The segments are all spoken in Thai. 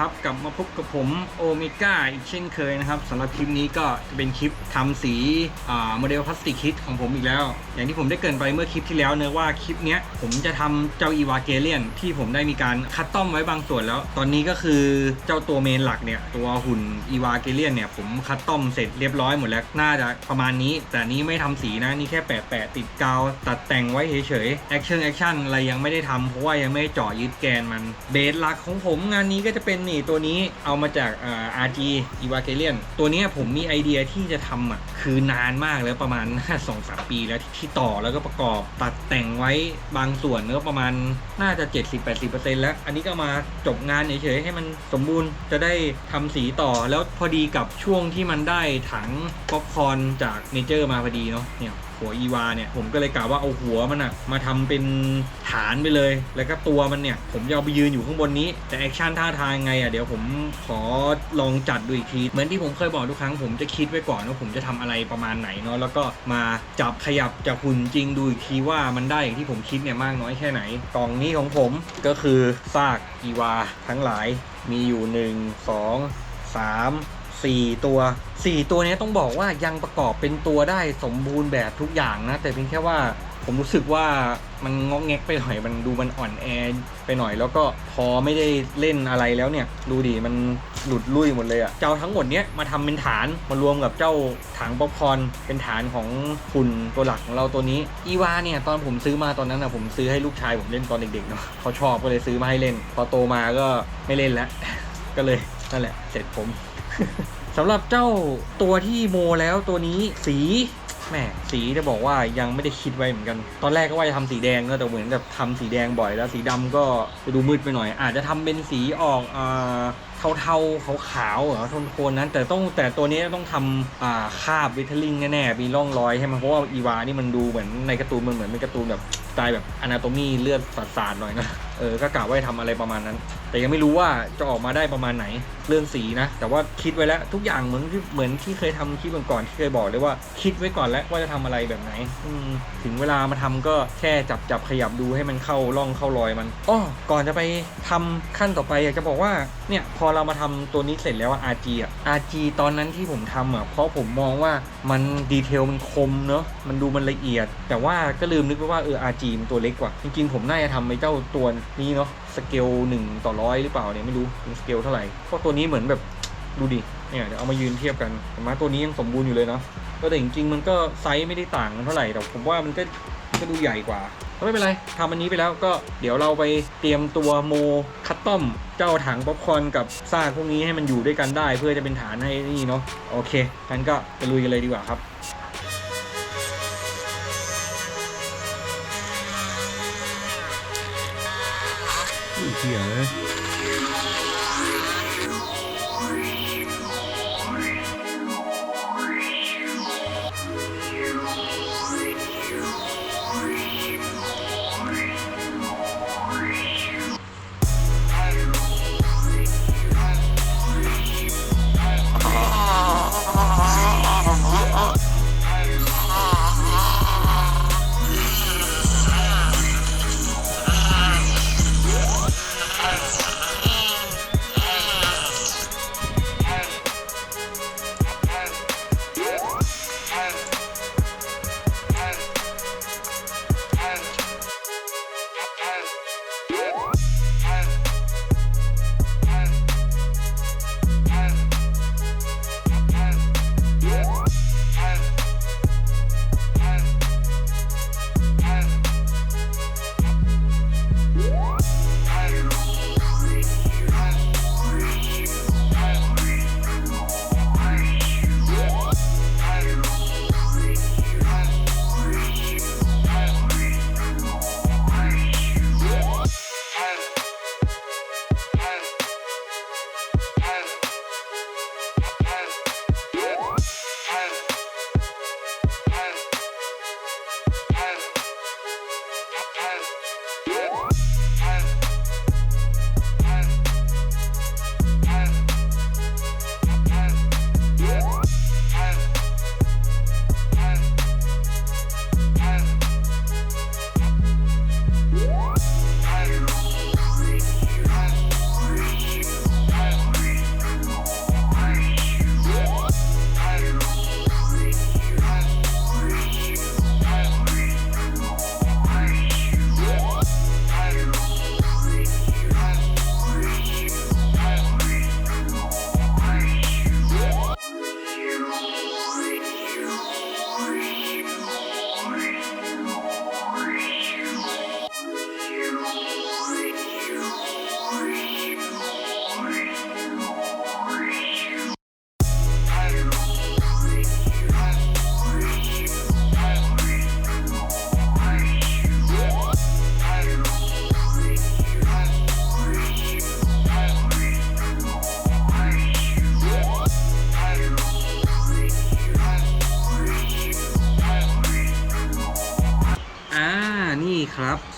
ครับกลับมาพบกับผมโอเมก้าอีกเช่นเคยนะครับสำหรับคลิปนี้ก็จะเป็นคลิปทำสีโมเดลพลาสติกคิดของผมอีกแล้ว อย่างที่ผมได้เกรินไปเมื่อคลิปที่แล้วเนะว่าคลิปนี้ผมจะทำเจ้าอีวาเกเลียนที่ผมได้มีการคัดต้อมไว้บางส่วนแล้ว ตอนนี้ก็คือเจ้าตัวเมนหลักเนี่ยตัวหุ่นอีวาเกเลียนเนี่ยผมคัดต้อมเสร็จเรียบร้อยหมดแล้วน่าจะประมาณนี้ แต่นี้ไม่ทำสีนะนี่แค่แปะแปะติดกาวตัดแต่งไว้เฉยๆแอคชั่นแอคชั่นอะไรยังไม่ได้ทำเพราะว่ายังไม่ได้เจาะยึดแกนมันเบสหลักของผมงานนี้ก็จะเป็นนี่ตัวนี้เอามาจากอ่า RG Evangelion ตัวนี้ผมมีไอเดียที่จะทำอะคือนานมากแล้วประมาณสองสามปีแล้วที่ที่ต่อแล้วก็ประกอบตัดแต่งไว้บางส่วนแล้วประมาณน่าจะ 70-80%แล้ว อันนี้ก็มาจบงานเฉยๆให้มันสมบูรณ์จะได้ทำสีต่อแล้วพอดีกับช่วงที่มันได้ถังป๊อปคอนจากเนเจอร์มาพอดีเนาะเนี่ย หัวอีวาเนี่ยผมก็เลยกล่าวว่าเอาหัวมันอะมาทำเป็นฐานไปเลย แล้วก็ตัวมันเนี่ยผมจะเอาไปยืนอยู่ข้างบนนี้ แต่แอคชั่นท่าทางไงอะเดี๋ยวผมขอลองจัดดูอีกที เหมือนที่ผมเคยบอกทุกครั้งผมจะคิดไว้ก่อนว่าผมจะทำอะไรประมาณไหนเนาะแล้วก็มาจับขยับจากหุ่นจริงดูอีกทีว่ามันได้อย่างที่ผมคิดเนี่ยมากน้อยแค่ไหน กล่องนี้ของผมก็คือซากอีวาทั้งหลายมีอยู่ 1 2 3 4ตัว4ตัวนี้ต้องบอกว่ายังประกอบเป็นตัวได้สมบูรณ์แบบทุกอย่างนะ แต่เพียงแค่ว่าผมรู้สึกว่ามันงอกแงกไปหน่อยมันดูมันอ่อนแอไปหน่อย แล้วก็พอไม่ได้เล่นอะไรแล้วเนี่ย ดูดิมันหลุดลุ่ยหมดเลยอะเจ้าทั้งหมดเนี้ยมาทำเป็นฐานมารวมกับเจ้าถังป๊อปคอนเป็นฐานของหุ่นตัวหลักของเราตัวนี้อีวาเนี่ยตอนผมซื้อมาตอนนั้นอะผมซื้อให้ลูกชายผมเล่นตอนเด็กๆเนาะเขาชอบก็เลยซื้อมาให้เล่น พอโตมาก็ไม่เล่นแล้วก็เลยนั่นแหละเสร็จผม สำหรับเจ้าตัวที่โมแล้วตัวนี้สีแม่สีจะบอกว่ายังไม่ได้คิดไว้เหมือนกัน ตอนแรกก็ว่าจะทำสีแดงนะแต่เหมือนกับทำสีแดงบ่อยแล้วสีดำก็จะดูมืดไปหน่อย อาจจะทำเป็นสีออกอ่า เทาๆขาวๆเหรอโทนๆนั้น แต่ต้องแต่ตัวนี้ต้องทำอ่าคาบวิทลิงแน่ๆมีร่องรอยใช่ไหมเพราะว่าอีวานี่มันดูเหมือนในการ์ตูนมันเหมือนเป็นการ์ตูนแบบสไตล์แบบอนาโตมีเลือดสาดๆหน่อยนะเออก็กะว่าจะทำอะไรประมาณนั้น แต่ยังไม่รู้ว่าจะออกมาได้ประมาณไหนเรื่องสีนะ แต่ว่าคิดไว้แล้วทุกอย่างเหมือนที่เหมือนที่เคยทำคลิปก่อนที่เคยบอกเลยว่าคิดไว้ก่อนแล้วว่าจะทำอะไรแบบไหน อืถึงเวลามาทำก็แค่จับจับขยับดูให้มันเข้าร่องเข้ารอยมันอ้อก่อนจะไปทำขั้นต่อไปอยากจะบอกว่าเนี่ยพอเรามาทำตัวนี้เสร็จแล้วอะ RG อะ RG ตอนนั้นที่ผมทำอะเพราะผมมองว่ามันดีเทลมันคมเนอะมันดูมันละเอียด แต่ว่าก็ลืมนึกไปว่าเออ RG มันตัวเล็กกว่า จริงๆ ผมน่าจะทำไอ้เจ้าตัวนี้เนาะสเกลหนึ่งต่อร้อยหรือเปล่าเนี่ยไม่รู้สเกลเท่าไหร่เพราะตัวนี้เหมือนแบบดูดิเนี่ยเดี๋ยวเอามายืนเทียบกันเห็นไหมตัวนี้ยังสมบูรณ์อยู่เลยเนาะก็แต่จริงๆมันก็ไซส์ไม่ได้ต่างกันเท่าไหร่แต่ผมว่ามันก็ ก็ดูใหญ่กว่าก็ไม่เป็นไรทำอันนี้ไปแล้วก็เดี๋ยวเราไปเตรียมตัวโมคัตตอม เจ้าถังป๊อปคอร์นกับซากพวกนี้ให้มันอยู่ด้วยกันได้ เพื่อจะเป็นฐานให้นี่เนาะโอเคงั้นก็ไปลุยกันเลยดีกว่าครับอุ้ยเหี้ยเอ้ย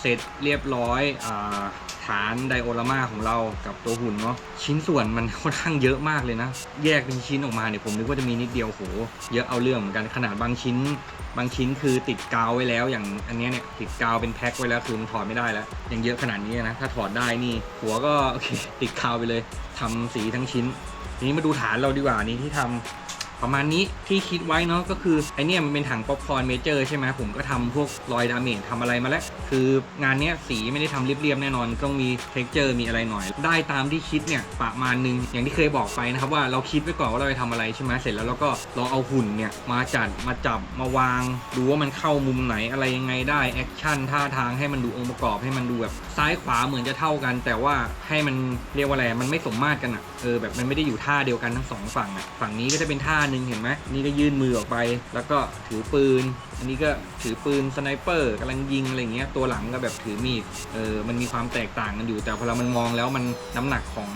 เสร็จเรียบร้อยอฐานไดโอรามาของเรากับตัวหุ่นเนาะชิ้นส่วนมันค่อนข้างเยอะมากเลยนะ แยกเป็นชิ้นออกมาเนี่ยผมนึกว่าจะมีนิดเดียวโหเยอะเอาเรื่องเหมือนกันขนาดบางชิ้น บางชิ้นคือติดกาวไว้แล้วอย่างอันนี้เนี่ยติดกาวเป็นแพ็คไว้แล้วคือมันถอดไม่ได้แล้วยังเยอะขนาดนี้นะถ้าถอดได้นี่ หัวก็โอเคติดกาวไปเลยทำสีทั้งชิ้นทีนี้มาดูฐานเราดีกว่านี่ที่ทำ ประมาณนี้ที่คิดไว้เนาะก็คือไอเนี่ยมันเป็นถังป๊อปคอร์นเมเจอร์ใช่ไหมผมก็ทำพวกรอยดาเมจทำอะไรมาแล้ว คืองานเนี้ยสีไม่ได้ทำเรียบๆแน่นอน ต้องมีเท็กเจอร์มีอะไรหน่อย ได้ตามที่คิดเนี่ยประมาณนึง อย่างที่เคยบอกไปนะครับว่าเราคิดไว้ก่อนว่าเราจะทำอะไรใช่ไหมเสร็จแล้วเราก็ลองเอาหุ่นเนี่ยมาจัดมาจับมาวางดูว่ามันเข้ามุมไหนอะไรยังไงได้แอคชั่นท่าทางให้มันดูองค์ประกอบให้มันดูแบบซ้ายขวาเหมือนจะเท่ากัน แต่ว่าให้มันเรียกว่าอะไรมันไม่สมมาตรกันอะเออแบบมันไม่ได้อยู่ท่าเดียวกันทั้งสองฝั่งอะฝั่งนี้ก็จะเป็นท่าหนึ่งเห็นไหมนี่ก็ยื่นมือออกไป แล้วก็ถือปืน อันนี้ก็ถือปืนสไนเปอร์กำลังยิงอะไรเงี้ยตัวหลังก็แบบถือมีดเออมันมีความแตกต่างกันอยู่ แต่พอเรามันมองแล้วมันน้ำหนักของ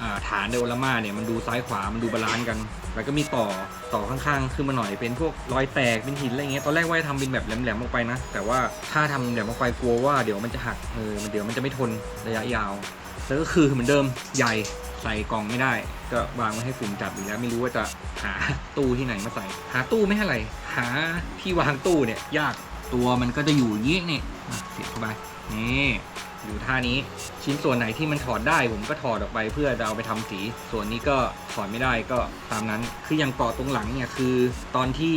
อฐานเดลมาเนี่ยมันดูซ้ายขวามันดูบาลานซ์กัน แล้วก็มีต่อต่อข้างๆขึ้นมาหน่อยเป็นพวกรอยแตกเป็นหินอะไรเงี้ยตอนแรกว่าจะทำเป็นแบบแหลมๆออกไปนะ แต่ว่าถ้าทำแหลมออกไปกลัวว่าเดี๋ยวมันจะหักเออมันเดี๋ยวมันจะไม่ทนระยะยาวแล้วก็คือเหมือนเดิมใหญ่ใส่กล่องไม่ได้ ก็วางไว้ให้ฝุ่นจับอยู่แล้ว ไม่รู้ว่าจะหาตู้ที่ไหนมาใส่ หาตู้ไม่เท่าไหร่หาที่วางตู้เนี่ย ยากตัวมันก็จะอยู่อย่างนี้นี่เสียบเข้าไปนี่ อยู่ท่านี้ ชิ้นส่วนไหนที่มันถอดได้ ผมก็ถอดออกไปเพื่อจะเอาไปทำสี ส่วนนี้ก็ถอดไม่ได้ก็ตามนั้น คืออย่างเกาะตรงหลังเนี่ยคือ ตอนที่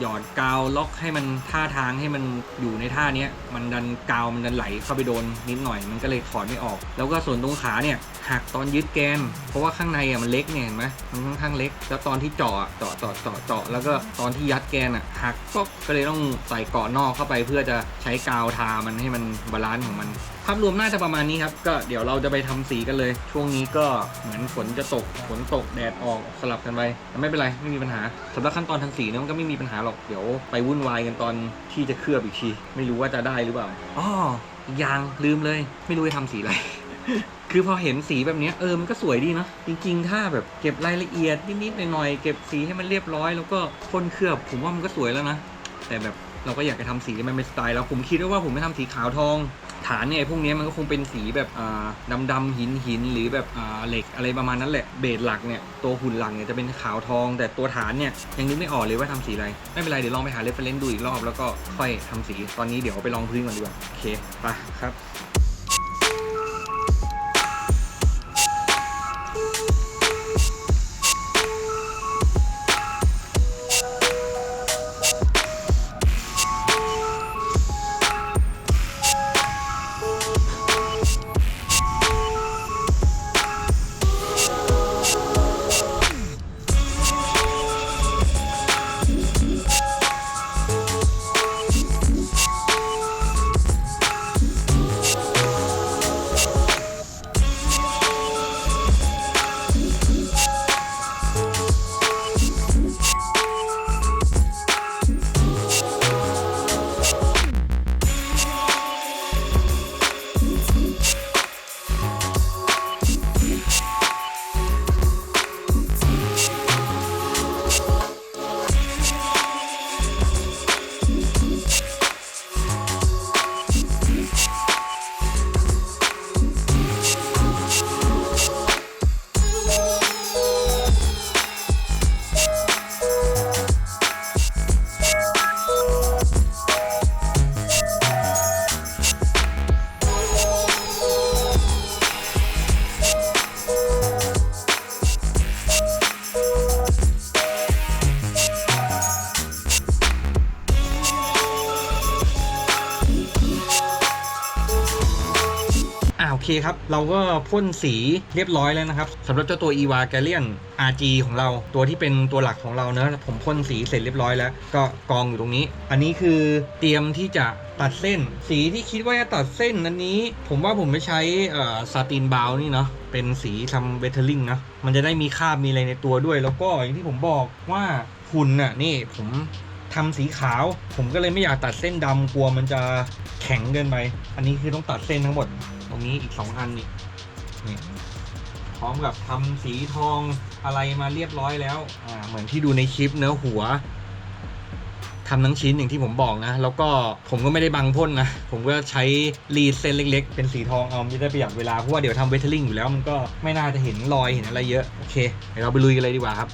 หยอดกาวล็อกให้มันท่าทางให้มันอยู่ในท่าเนี้ยมันดันกาวมันดันไหลเข้าไปโดนนิดหน่อย มันก็เลยถอดไม่ออก แล้วก็ส่วนตรงขาเนี่ยหักตอนยึดแกน เพราะว่าข้างในอะมันเล็กเนี่ยเห็นไหมมันค่อนข้างเล็ก แล้วตอนที่เจาะอะเจาะเจาะเจาะเจาะแล้วก็ตอนที่ยัดแกนอะหักก็ก็เลยต้องใส่เกาะนอกเข้าไปเพื่อจะใช้กาวทามันให้มันบาลานซ์ของมัน ภาพรวมน่าจะประมาณนี้ครับ ก็เดี๋ยวเราจะไปทำสีกันเลย ช่วงนี้ก็เหมือนฝนจะตกฝนตกแดดออกสลับกันไปแต่ไม่เป็นไรไม่มีปัญหาสำหรับขั้นตอนทำสีเนี่ยมันก็ไม่มีปัญหาหรอกเดี๋ยวไปวุ่นวายกันตอนที่จะเคลือบอีกทีไม่รู้ว่าจะได้หรือเปล่าอ๋อยางลืมเลย ไม่รู้จะทำสีอะไรคือพอเห็นสีแบบนี้เออมันก็สวยดีเนอะจริง ๆ ถ้าแบบเก็บรายละเอียดนิดๆหน่อยๆเก็บสีให้มันเรียบร้อย แล้วก็พ่นเคลือบ ผมว่ามันก็สวยแล้วนะแต่แบบเราก็อยากจะทำสีมันเป็นสไตล์แล้วผมคิดว่าผมจะทำสีขาวทอง ฐานเนี่ยพวกนี้มันก็คงเป็นสีแบบอ่าดำๆหินหินหรือแบบเหล็กอะไรประมาณนั้นแหละเบสหลักเนี่ยตัวหุ่นหลังเนี่ยจะเป็นขาวทอง แต่ตัวฐานเนี่ยยังนึกไม่ออกเลยว่าทำสีอะไร ไม่เป็นไรเดี๋ยวลองไปหาเรฟเฟรนซ์ดูอีกรอบแล้วก็ค่อยทำสีตอนนี้เดี๋ยวไปลองพื้นก่อนดีกว่าโอเคไปครับ เคครับ เราก็พ่นสีเรียบร้อยแล้วนะครับสำหรับเจ้าตัว e v a g a l i a n RG ของเรา ตัวที่เป็นตัวหลักของเราเนอะผมพ่นสีเสร็จเรียบร้อยแล้ว ก็กองอยู่ตรงนี้ อันนี้คือเตรียมที่จะตัดเส้น สีที่คิดว่าจะตัดเส้นอันนี้ ผมว่าผมไม่ใช้เอ่อซาตินบาวนี่เนาะเป็นสีทำเบเทอร์ลิงนะมันจะได้มีคราบมีอะไรในตัวด้วย แล้วก็อย่างที่ผมบอกว่าหุ่นน่ะนี่ผมทำสีขาว ผมก็เลยไม่อยากตัดเส้นดำกลัวมันจะ แข็งเกินไป อันนี้คือต้องตัดเส้นทั้งหมด ตรงนี้อีกสองอันนี่นี่พร้อมกับทำสีทองอะไรมาเรียบร้อยแล้วอ่าเหมือนที่ดูในคลิปเนื้อหัวทำทั้งชิ้นอย่างที่ผมบอกนะ แล้วก็ผมก็ไม่ได้บังพ่นนะ ผมก็ใช้รีดเส้นเล็ก ๆ เป็นสีทองเอาจะได้ประหยัดเวลา เพราะว่าเดี๋ยวทำเวทเทอร์ลิงอยู่แล้วมันก็ไม่น่าจะเห็นรอยเห็นอะไรเยอะ โอเคเดี๋ยวเราไปลุยกันเลยดีกว่าครับ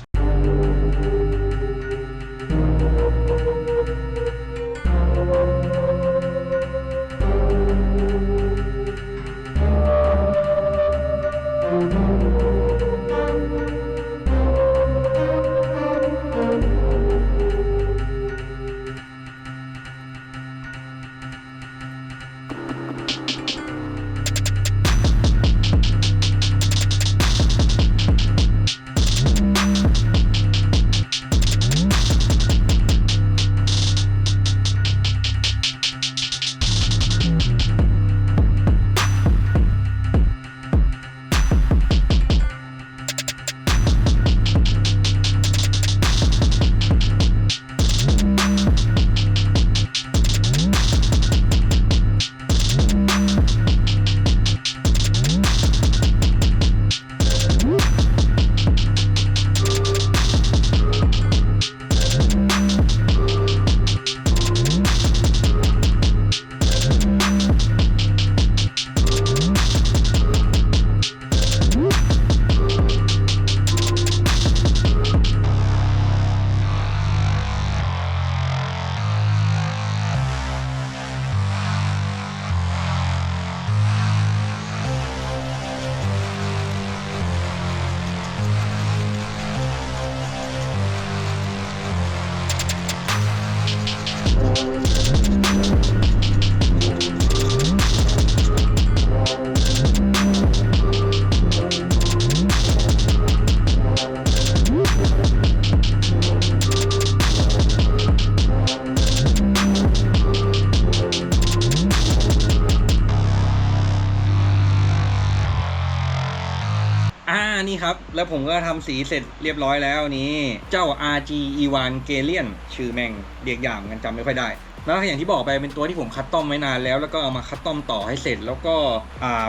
แล้วผมก็ทำสีเสร็จเรียบร้อยแล้วนี่เจ้า RG Evan g a l i a n ชื่อแม่งเรียกอย่างกันจำไม่ค่อยได้ แล้วอย่างที่บอกไปเป็นตัวที่ผมคัดต้อมไว้นานแล้ว แล้วก็เอามาคัดต้อมต่อให้เสร็จ แล้วก็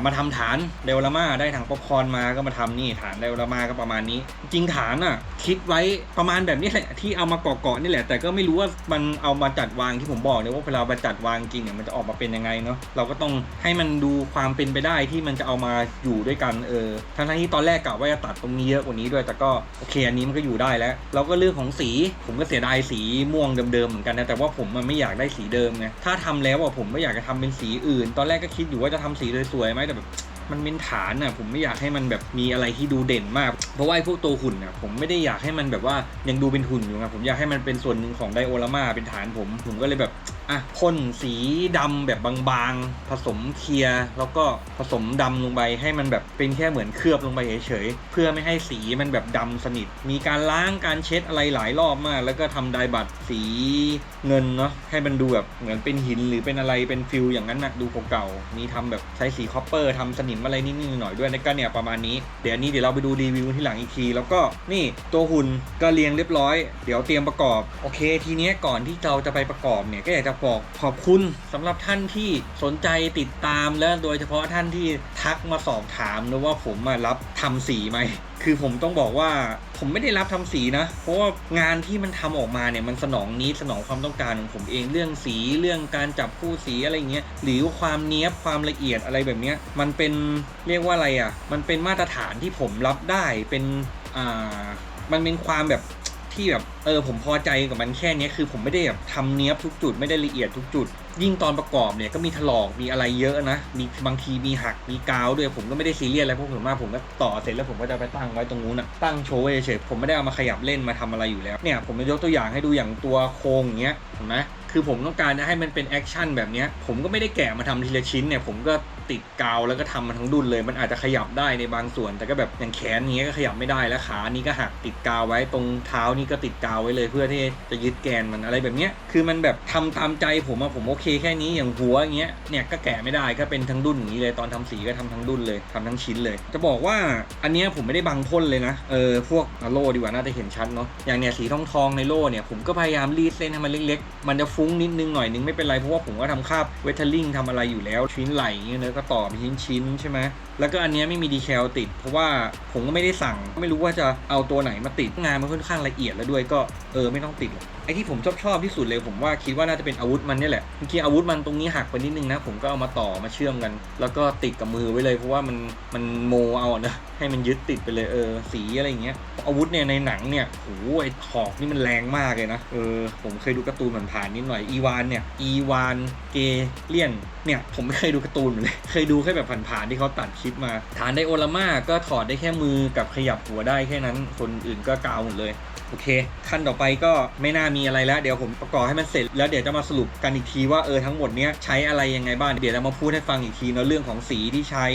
มาทำฐานเดลลาม่าได้ถังป๊อปคอนมาก็มาทำนี่ฐานเดลลาม่าก็ประมาณนี้ จริงฐานอะคิดไว้ประมาณแบบนี้แหละที่เอามาเกาะๆนี่แหละ แต่ก็ไม่รู้ว่ามันเอามาจัดวางที่ผมบอกเนี่ยว่าเวลามาจัดวางจริงเนี่ยมันจะออกมาเป็นยังไงเนาะเราก็ต้องให้มันดูความเป็นไปได้ที่มันจะเอามาอยู่ด้วยกันเออทั้งที่ตอนแรกกะว่าจะตัดตรงนี้เยอะกว่านี้ด้วย แต่ก็โอเคอันนี้มันก็อยู่ได้แล้วแล้วก็เรื่องของสีผมก็เสียดายสีม่วงเดิมๆเหมือนกันนะแต่ว่าผมมันไม่อยากได้สีเดิมไง ถ้าทำแล้วอะผมไม่อยากจะทำเป็นสีอื่น ตอนแรกก็คิดอยู่ว่าจะทำสีสวยๆไหมแต่แบบมันเป็นฐานอะผมไม่อยากให้มันแบบมีอะไรที่ดูเด่นมาก เพราะว่าไอ้พวกตัวหุ่นอะผมไม่ได้อยากให้มันแบบว่ายังดูเป็นหุ่นอยู่นะผมอยากให้มันเป็นส่วนหนึ่งของไดโอลามาเป็นฐานผม ผมก็เลยแบบอะพ่นสีดำแบบบางๆ ผสมเคลียร์แล้วก็ผสมดำลงไปให้มันแบบเป็นแค่เหมือนเคลือบลงไปเฉยๆเพื่อไม่ให้สีมันแบบดำสนิท มีการล้างการเช็ดอะไรหลายรอบมาก แล้วก็ทำไดบัตสีเงินเนาะให้มันดูแบบเหมือนเป็นหินหรือเป็นอะไรเป็นฟิลอย่างนั้นนะดูเก่าๆมีทำแบบใช้สีคอปเปอร์ทำสนิมอะไรนิดๆหน่อยๆด้วยนะก็เนี่ยประมาณนี้เดี๋ยวนนี้เดี๋ยวเราไปดูรีวิวที่หลังอีกที แล้วก็นี่ตัวหุ่นก็เรียงเรียบร้อย เดี๋ยวเตรียมประกอบโอเค ทีเนี้ยก่อนที่เราจะไปประกอบเนี่ยก็อยากจะบอกขอบคุณสำหรับท่านที่สนใจติดตามและโดยเฉพาะท่านที่ทักมาสอบถามนะว่าผมมารับทำสีไหมคือผมต้องบอกว่าผมไม่ได้รับทำสีนะ เพราะว่างานที่มันทำออกมาเนี่ยมันสนองนี้สนองความต้องการของผมเองเรื่องสีเรื่องการจับคู่สีอะไรเงี้ยหรือความเนี้ยบความละเอียดอะไรแบบเนี้ยมันเป็นเรียกว่าอะไรอะ มันเป็นมาตรฐานที่ผมรับได้เป็นอ่ามันเป็นความแบบ ที่แบบเออผมพอใจกับมันแค่เนี้ยคือผมไม่ได้แบบทำเนี้ยบทุกจุดไม่ได้ละเอียดทุกจุด ยิ่งตอนประกอบเนี่ยก็มีถลอกมีอะไรเยอะนะมีบางทีมีหักมีกาวด้วยผมก็ไม่ได้ซีเรียสอะไรพราะผมว่าผมก็ต่อเสร็จแล้วผมก็จะไปตั้งไว้ตรงนู้นนะตั้งโชว์เฉยผมไม่ได้เอามาขยับเล่นมาทำอะไรอยู่แล้วเนี่ยผมจะยกตัวอย่างให้ดูอย่างตัวโครงอย่างเงี้ยเห็นไหมคือผมต้องการให้มันเป็นแอคชั่นแบบเนี้ยผมก็ไม่ได้แกะมาทำทีละชิ้นเนี่ยผมก็ ติดกาวแล้วก็ทำมันทั้งดุนเลย มันอาจจะขยับได้ในบางส่วน แต่ก็แบบอย่างแขนอย่างเงี้ยก็ขยับไม่ได้แล้วขานี่ก็หักติดกาวไว้ตรงเท้านี่ก็ติดกาวไว้เลย เพื่อที่จะยึดแกนมันอะไรแบบเนี้ยคือมันแบบทำตามใจผมอะผมโอเคแค่นี้อย่างหัวอย่างเงี้ยเนี่ยก็แกะไม่ได้ก็เป็นทั้งดุนอย่างนี้เลยตอนทำสีก็ทำทั้งดุนเลยทำทั้งชิ้นเลย จะบอกว่าอันเนี้ยผมไม่ได้บังพ่นเลยนะเออพวกโล่ดีกว่าน่าจะเห็นชัดเนาะอย่างเนี่ยสีทองทองในโล่เนี่ยผมก็พยายามรีดเส้นให้มันเล็กๆ มันจะฟุ้งนิดนึงหน่อยนึงไม่เป็นไรเพราะว่าผมก็ทำคาบเวทเทอร์ลิงทำอะไรอยู่แล้วชิ้นไหล่เงี้ยนอะก็ต่อเป็นชิ้นๆใช่ไหมแล้วก็อันนี้ไม่มีดีแคลติด เพราะว่าผมก็ไม่ได้สั่ง ไม่รู้ว่าจะเอาตัวไหนมาติดงานมันค่อนข้างละเอียดแล้วด้วยก็เออไม่ต้องติดหรอกไอที่ผมชอบชอบที่สุดเลยผมว่าคิดว่าน่าจะเป็นอาวุธมันเนี่ยแหละจริงๆอาวุธมันตรงนี้หักไปนิดนึงนะ ผมก็เอามาต่อมาเชื่อมกัน แล้วก็ติดกับมือไว้เลยเพราะว่ามันมันโมเอาอะนะให้มันยึดติดไปเลยเออสีอะไรอย่างเงี้ยอาวุธเนี่ยในหนังเนี่ยโอ้โหไอหอกนี่มันแรงมากเลยนะเออผมเคยดูการ์ตูนผ่านๆนิดหน่อยอีวานเนี่ยอีวานเกเลียนเนี่ยผมไม่เคยดูการ์ตูนเลยเคยดูแค่แบบผ่านๆที่เขาตัดคลิปมา ฐานไดโอลาม่าก็ถอดได้แค่มือกับขยับหัวได้แค่นั้น คนอื่นก็กาวหมดเลย โอเค ขั้นต่อไปก็ไม่น่ามีอะไรแล้ว เดี๋ยวผมประกอบให้มันเสร็จ แล้วเดี๋ยวจะมาสรุปกันอีกทีว่าเออทั้งหมดเนี้ยใช้อะไรยังไงบ้าง เดี๋ยวเรามาพูดให้ฟังอีกทีเนาะเรื่องของสีที่ใช้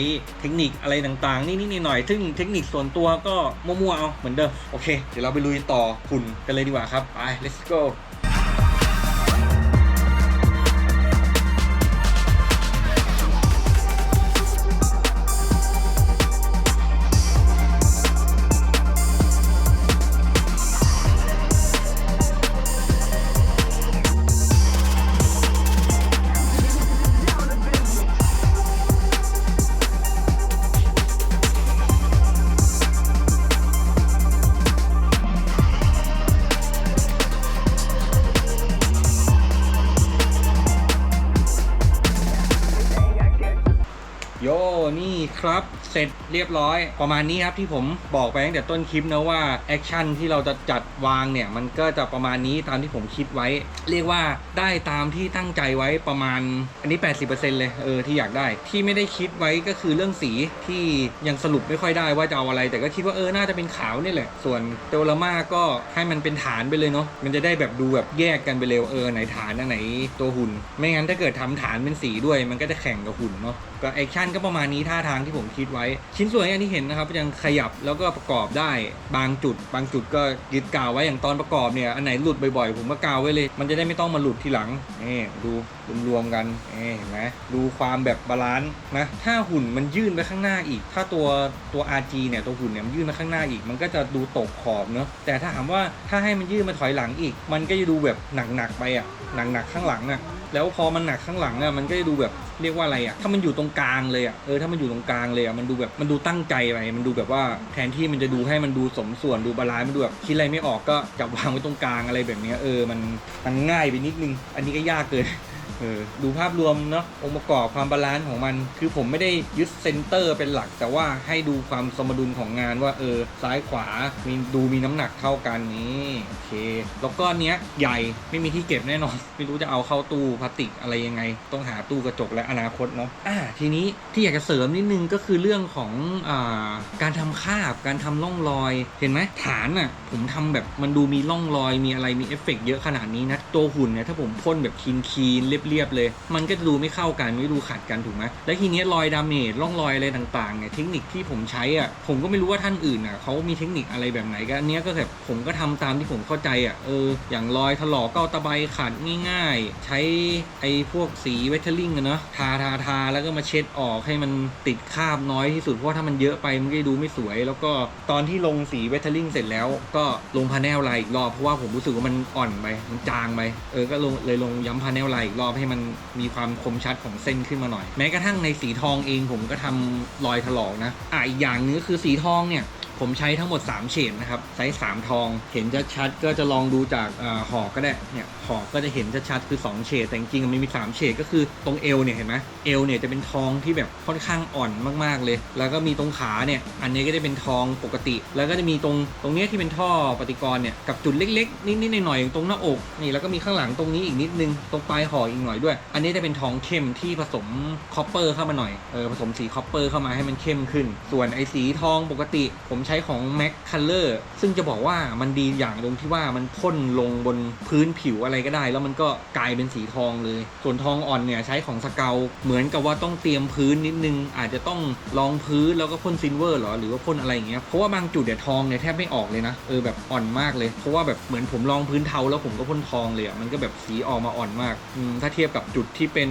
เทคนิคอะไรต่างๆ นี่นี่หน่อยซึ่งเทคนิคส่วนตัวก็มั่วๆเอาเหมือนเดิม โอเค เดี๋ยวเราไปลุยต่อหุ่นกันเลยดีกว่าครับ ไป let's go โยนี่ครับ เสร็จเรียบร้อย ประมาณนี้ครับที่ผมบอกไปตั้งแต่ต้นคลิปนะว่าแอคชั่นที่เราจะจัดวางเนี่ย มันก็จะประมาณนี้ตามที่ผมคิดไว้ เรียกว่าได้ตามที่ตั้งใจไว้ประมาณอันนี้ 80%เลยเออที่อยากได้ ที่ไม่ได้คิดไว้ก็คือเรื่องสีที่ยังสรุปไม่ค่อยได้ว่าจะเอาอะไร แต่ก็คิดว่าเออน่าจะเป็นขาวนี่แหละ ส่วนเตลามาก็ให้มันเป็นฐานไปเลยเนาะมันจะได้แบบดูแบบแยกกันไปเลยว่าเออไหนฐานอันไหนตัวหุ่น ไม่งั้นถ้าเกิดทำฐานเป็นสีด้วย มันก็จะแข่งกับหุ่นเนาะก็แอคชั่นก็ประมาณนี้ท่าทางที่ผมคิดไว้ ชิ้นส่วนอย่างที่เห็นนะครับยังขยับแล้วก็ประกอบได้บางจุด บางจุดก็ยึดกาวไว้อย่างตอนประกอบเนี่ยอันไหนหลุดบ่อยๆ ผมก็กาวไว้เลย มันจะได้ไม่ต้องมาหลุดทีหลังนี่ดูรวมๆกันนี่เห็นไหมดูความแบบบาลานซ์นะถ้าหุ่นมันยื่นไปข้างหน้าอีก ถ้าตัวตัว RG เนี่ยตัวหุ่นเนี่ยมันยื่นมาข้างหน้าอีก มันก็จะดูตกขอบเนาะแต่ถ้าถามว่าถ้าให้มันยื่นมาถอยหลังอีก มันก็จะดูแบบหนักๆไปอะหนักๆข้างหลังอะ แล้วพอมันหนักข้างหลังอะมันก็จะดูแบบเรียกว่าอะไรอะถ้ามันอยู่ตรงกลางเลยอะเออถ้ามันอยู่ตรงกลางเลยอะมันดูแบบมันดูตั้งใจไปมันดูแบบว่าแทนที่มันจะดูให้มันดูสมส่วนดูบาลานซ์มันดูแบบคิดอะไรไม่ออกก็จับวางไว้ตรงกลางอะไรแบบนี้เออมันมันง่ายไปนิดนึง อันนี้ก็ยากเกิน เออดูภาพรวมเนาะองค์ประกอบความบาลานซ์ของมัน คือผมไม่ได้ยึดเซนเตอร์เป็นหลัก แต่ว่าให้ดูความสมดุลของงานว่าเออซ้ายขวามีดูมีน้ำหนักเท่ากันนี่โอเค แล้วก็เนี้ยใหญ่ไม่มีที่เก็บแน่นอน ไม่รู้จะเอาเข้าตู้พลาสติกอะไรยังไง ต้องหาตู้กระจกและอนาคตเนาะอ่าทีนี้ที่อยากจะเสริมนิดนึงก็คือเรื่องของอ่าการทำคาบการทำร่องรอยเห็นไหมฐานอะผมทำแบบมันดูมีร่องรอยมีอะไรมีเอฟเฟกต์เยอะขนาดนี้นะตัวหุ่นเนี่ยถ้าผมพ่นแบบคีนคีนเรียบๆเลย มันก็จะดูไม่เข้ากันไม่ดูขัดกันถูกไหมแล้วทีเนี้ยรอยดาเมจร่องรอยอะไรต่างๆเนี่ยเทคนิคที่ผมใช้อะผมก็ไม่รู้ว่าท่านอื่นอะเขามีเทคนิคอะไรแบบไหนกันอันเนี้ยก็แบบผมก็ทำตามที่ผมเข้าใจอะเอออย่างรอยถลอกก็เอาตะไบขัดง่ายๆ ใช้ไอ้พวกสีเวทเทอร์ลิงอะเนาะทาทาทาแล้วก็มาเช็ดออกให้มันติดคราบน้อยที่สุดเพราะว่าถ้ามันเยอะไปมันก็ดูไม่สวย แล้วก็ตอนที่ลงสีเวทเทอร์ลิงเสร็จแล้วก็ลงพาเนลลายอีกรอบเพราะว่าผมรู้สึกว่ามันอ่อนไปมันจางไปเออก็ลงเลยลงย้ำพาเนลลายอีกรอบให้มันมีความคมชัดของเส้นขึ้นมาหน่อย แม้กระทั่งในสีทองเองผมก็ทำรอยถลอกนะอะอีกอย่างหนึงก็คือสีทองเนี่ย ผมใช้ทั้งหมด 3 เฉดนะครับไซส์3ทอง เห็นจะชัดก็จะลองดูจากหอกก็ได้เนี่ยหอกก็จะเห็นจะชัดคือ 2 เฉดแต่จริงๆมันมี 3 เฉดก็คือตรงเอวเนี่ยเห็นไหมเอวเนี่ยจะเป็นทองที่แบบค่อนข้างอ่อนมากๆเลย แล้วก็มีตรงขาเนี่ยอันนี้ก็จะเป็นทองปกติ แล้วก็จะมีตรงตรงเนี้ยที่เป็นท่อปฏิกรณ์เนี่ยกับจุดเล็กๆนิดๆหน่อยๆตรงหน้าอกนี่แล้วก็มีข้างหลังตรงนี้อีกนิดนึงตรงปลายหอกอีกหน่อยด้วย อันนี้จะเป็นทองเข้มที่ผสมคอปเปอร์เข้ามาหน่อยเออผสมสีคอปเปอร์เข้ามาให้มันเข้มขึ้น ส่วนไอ้สีทองปกติผมใช้ของ Mac Color ซึ่งจะบอกว่ามันดีอย่างตรงที่ว่ามันพ่นลงบนพื้นผิวอะไรก็ได้ แล้วมันก็กลายเป็นสีทองเลย ส่วนทองอ่อนเนี่ยใช้ของสเกลเหมือนกับว่าต้องเตรียมพื้นนิดนึง อาจจะต้องรองพื้นแล้วก็พ่นซิลเวอร์หรอหรือว่าพ่นอะไรอย่างเงี้ยเพราะว่าบางจุดเนี่ยทองเนี่ยแทบไม่ออกเลยนะเออแบบอ่อนมากเลยเพราะว่าแบบเหมือนผมลองพื้นเทาแล้วผมก็พ่นทองเลยอะมันก็แบบสีออกมาอ่อนมากมถ้าเทียบกับจุดที่เป็น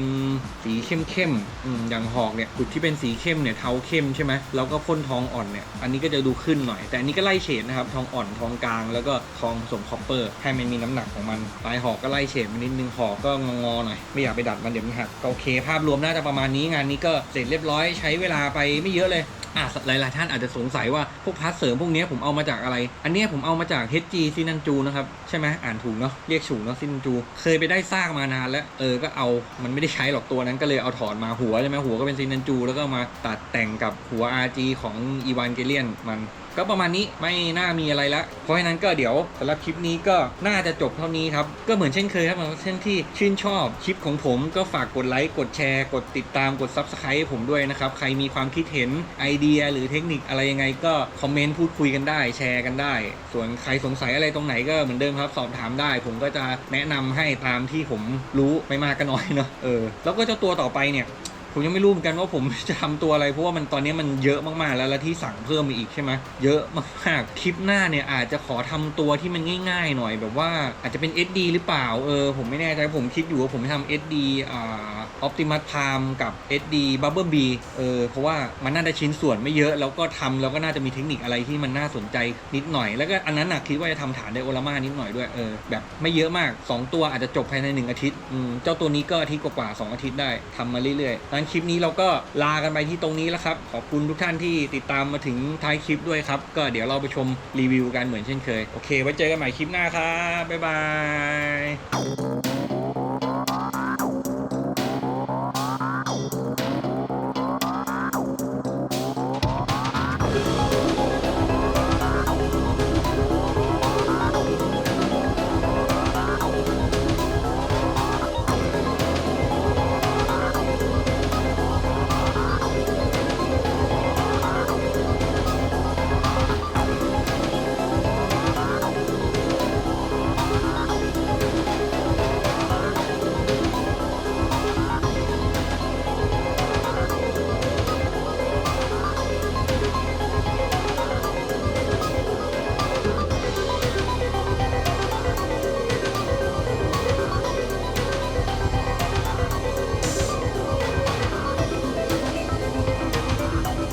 สีเข้มเข้มๆอืมอย่างหอกเนี่ยจุดที่เป็นสีเข้มเนี่ยเทาเข้มใช่ไหมแล้วก็พ่นทองอ่อนเนี่ยอันนี้ก็จะดูเคขึ้นหน่อย แต่อันนี้ก็ไล่เฉดนะครับ ทองอ่อนทองกลางแล้วก็ทองผสมคอปเปอร์ให้มันมีน้ำหนักของมันปลายหอกก็ไล่เฉดมานิดนึงหอกก็งอๆหน่อยไม่อยากไปดัดมันเดี๋ยวมันหักโอเค ภาพรวมน่าจะประมาณนี้งานนี้ก็เสร็จเรียบร้อยใช้เวลาไปไม่เยอะเลยอะหลาย ๆ ท่านอาจจะสงสัยว่าพวกพาร์ทเสริมพวกนี้ผมเอามาจากอะไร อันเนี้ยผมเอามาจาก HG ซินันจูนะครับ ใช่ไหมอ่านถูกเนาะเรียกถูกเนาะซินันจู เคยไปได้ซากมานานแล้ว เออ ก็เอามันไม่ได้ใช้หรอกตัวนั้นก็เลยเอาถอดมาหัวใช่ไหมหัวก็เป็นซินันจู แล้วก็มาตัดแต่งกับหัว RG ของอีวานเกเลียนมัน ก็ประมาณนี้ไม่น่ามีอะไรละเพราะฉะนั้นก็เดี๋ยวสำหรับคลิปนี้ก็น่าจะจบเท่านี้ครับ ก็เหมือนเช่นเคยครับเช่นที่ชื่นชอบคลิปของผมก็ฝากกดไลค์กดแชร์ กดติดตามกด Subscribe ผมด้วยนะครับ ใครมีความคิดเห็นไอเดีย หรือเทคนิคอะไรยังไงก็คอมเมนต์พูดคุยกันได้แชร์กันได้ ส่วนใครสงสัยอะไรตรงไหนก็เหมือนเดิมครับ สอบถามได้ ผมก็จะแนะนำให้ตามที่ผมรู้ไม่มากก็น้อยเนาะเออแล้วก็เจ้าตัวต่อไปเนี่ย ผมยังไม่รู้เหมือนกันว่าผมจะทำตัวอะไร เพราะว่ามันตอนนี้มันเยอะมากๆแล้วและที่สั่งเพิ่มมาอีกใช่ไหมเยอะมากๆคลิปหน้าเนี่ยอาจจะขอทำตัวที่มันง่าย ๆ หน่อยแบบว่าอาจจะเป็น SD หรือเปล่าเออผมไม่แน่ใจผมคิดอยู่ว่าผมจะทำ SD อ่า Optimus Prime กับ SD Bubble b e เออเพราะว่ามันน่าจะชิ้นส่วนไม่เยอะ แล้วก็ทำแล้วก็น่าจะมีเทคนิคอะไรที่มันน่าสนใจนิดหน่อย แล้วก็อันนั้นนะคิดว่าจะทำฐานไดโอลาม่านิดหน่อยด้วยเออแบบไม่เยอะมาก 2 ตัวอาจจะจบภายใน 1 อาทิตย์เจ้าตัวนี้ก็อาทิตย์กว่าๆ2อาทิตย์ได้ทำมาเรื่อยๆดังนั้นคลิปนี้เราก็ลากันไปที่ตรงนี้แล้วครับ ขอบคุณทุกท่านที่ติดตามมาถึงท้ายคลิปด้วยครับ ก็เดี๋ยวเราไปชมรีวิวกันเหมือนเช่นเคยโอเคไว้เจอกันใหม่คลิปหน้าครับบ๊ายบาย